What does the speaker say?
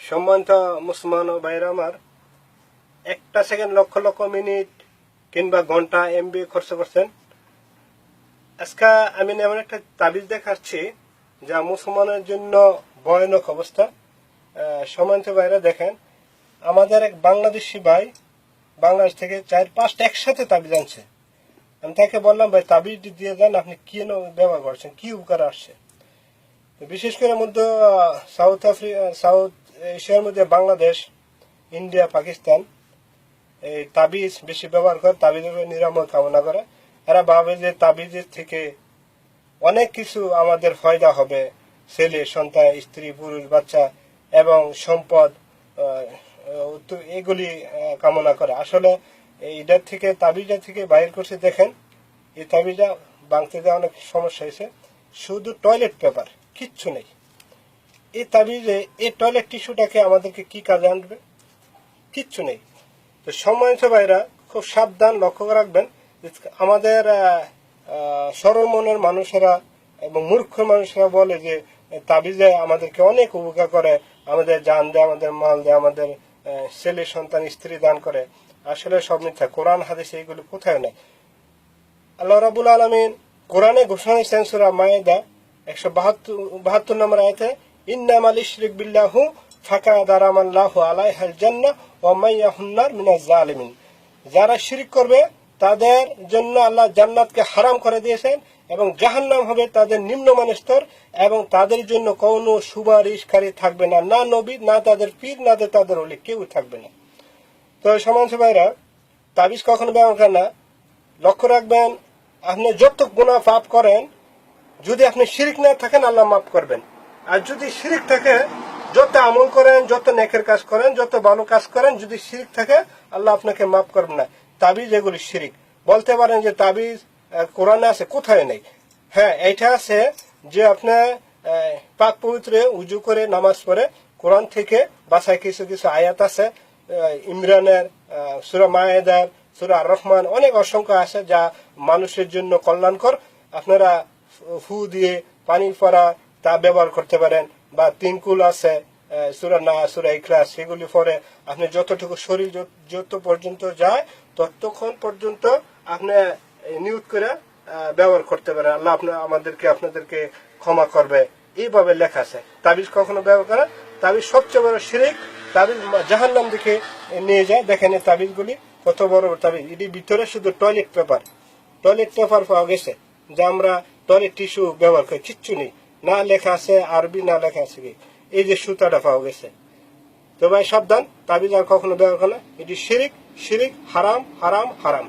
সম্মানিত মুসলমান ভাইরা আমার, একটা সেকেন্ড লক্ষ লক্ষ মিনিট কিংবা ঘণ্টা এমবি খরচ করছেন। আজকে আমি এমন একটা তাবিজ দেখাচ্ছি যা মুসলমানের জন্য ভয়ানক অবস্থা। সম্মানিত ভাইরা দেখেন, আমাদের এক বাংলাদেশি ভাই বাংলাদেশ থেকে চার পাঁচটা একসাথে তাবিজ আনছে। আমি তাকে বললাম, ভাই তাবিজ দিয়ে দেন, আপনি কেন ব্যবহার করছেন? কি উপকার আসছে? বিশেষ করে মধ্যে সাউথ আফ্রিকা সাউথ এশিয়ার মধ্যে বাংলাদেশ, ইন্ডিয়া, পাকিস্তান, এই তাবিজ বেশি ব্যবহার করে, তাবিজের নিরাময় কামনা করে। এরা ভাবে যে তাবিজের থেকে অনেক কিছু আমাদের ফায়দা হবে। ছেলে, সন্তান, স্ত্রী, পুরুষ, বাচ্চা এবং সম্পদ এগুলি কামনা করে। আসলে এইটার থেকে তাবিজা থেকে বাইর করছে, দেখেন, এই তাবিজা বাংতে অনেক সমস্যা হয়েছে। শুধু টয়লেট পেপার কিচ্ছু নেই। এই তাবিজে এই টয়লেট টিস্যুটাকে আমাদেরকে কি কাজে আনবে? কিচ্ছু নেই। তো সম্মানিত ভাইরা খুব সাবধান লক্ষ্য রাখবেন আমাদের সরল মনের মানুষেরা এবং মূর্খ মানুষেরা বলে যে তাবিজে আমাদেরকে অনেক উপকার করে, আমাদের জান দেয়, আমাদের মাল দেয়, আমাদের ছেলে, সন্তান, স্ত্রী দান করে। আসলে সব মিথ্যা। কোরআন, হাদিস এইগুলো কোথায় নেই? আল্লাহ রাবুল আলমিন কোরআনে ঘোষণা দিচ্ছেন সুরা মায়েদা একশো বাহাত্তর বাহাত্তর নম্বর আয়তে ইন্নাম আল ইশরিক বিল্লাহু ফাঁকা দারামাল্লাহ আলাই হাল জান্না ও মাইয়াহুন্নার মিনাজ জালিমিন যারা শিরিক করবে, তাদের জন্য আল্লাহ জান্নাতকে হারাম করে দিয়েছেন এবং জাহান্নাম হবে তাদের নিম্নমান স্তর এবং তাদের জন্য কোনো সুপারিশকারী থাকবে না না নবী, না তাদের পীর, না তাদের অলি, কেউ থাকবে না। তো সমাজ ভাইরা তাবিজ কখনো ব্যবহার করেন না। লক্ষ্য রাখবেন, আপনি যত গুণা পাপ করেন যদি আপনি শিরিক না থাকেন, আল্লাহ মাফ করবেন। আর যদি শিরিক থাকে, যত আমল করেন, যত নেকের কাজ করেন, যত ভালো কাজ করেন, যদি শিরিক থাকে, আল্লাহ আপনাকে মাফ করবেন না। তাবিজ এগুলি শিরিক। বলতে পারেন যে তাবিজ কোরআনে আছে, কোথায় নেই? হ্যাঁ এইটা আছে যে আপনার পাক পবিত্রে উজু করে নামাজ পড়ে কোরআন থেকে বাসায় কিছু কিছু আয়াত আছে ইমরানের সুরা মায়েদার, সুরা রহমান অনেক অসংখ্য আছে যা মানুষের জন্য কল্যাণকর। আপনারা ফু দিয়ে পানি পরা তা ব্যবহার করতে পারেন বা তিনকুল আছে সুরা না, সুরা ইখলাস, সেগুলি পরে আপনি যতটুকু শরীর যত- পর্যন্ত যায়, ততক্ষণ পর্যন্ত আপনি নিউট করে ব্যবহার করতে পারেন। আল্লাহ আপনার আমাদেরকে, আপনাদেরকে ক্ষমা করবে। এইভাবে লেখা আছে। তাবিজ কখনো ব্যবহার করা তাবিজ সবচেয়ে বড় শিরিক, তাবিজ জাহান নাম দিকে নিয়ে যায়। দেখেন এই তাবিজগুলি কত বড় তাবিজ। এটির ভিতরে শুধু টয়লেট পেপার টয়লেট পেপার পাওয়া গেছে, যা আমরা টয়লেট টিস্যু ব্যবহার করে, কিচ্ছু নেই। না লেখা আছে আরবি, না লেখা আছে কি। এই যে সুতাটা পাওয়া গেছে। তো ভাই, সাবধান, তাবিজ আর কখনো ব্যবহার করে না। এটি শিরিক শিরিক, হারাম হারাম হারাম।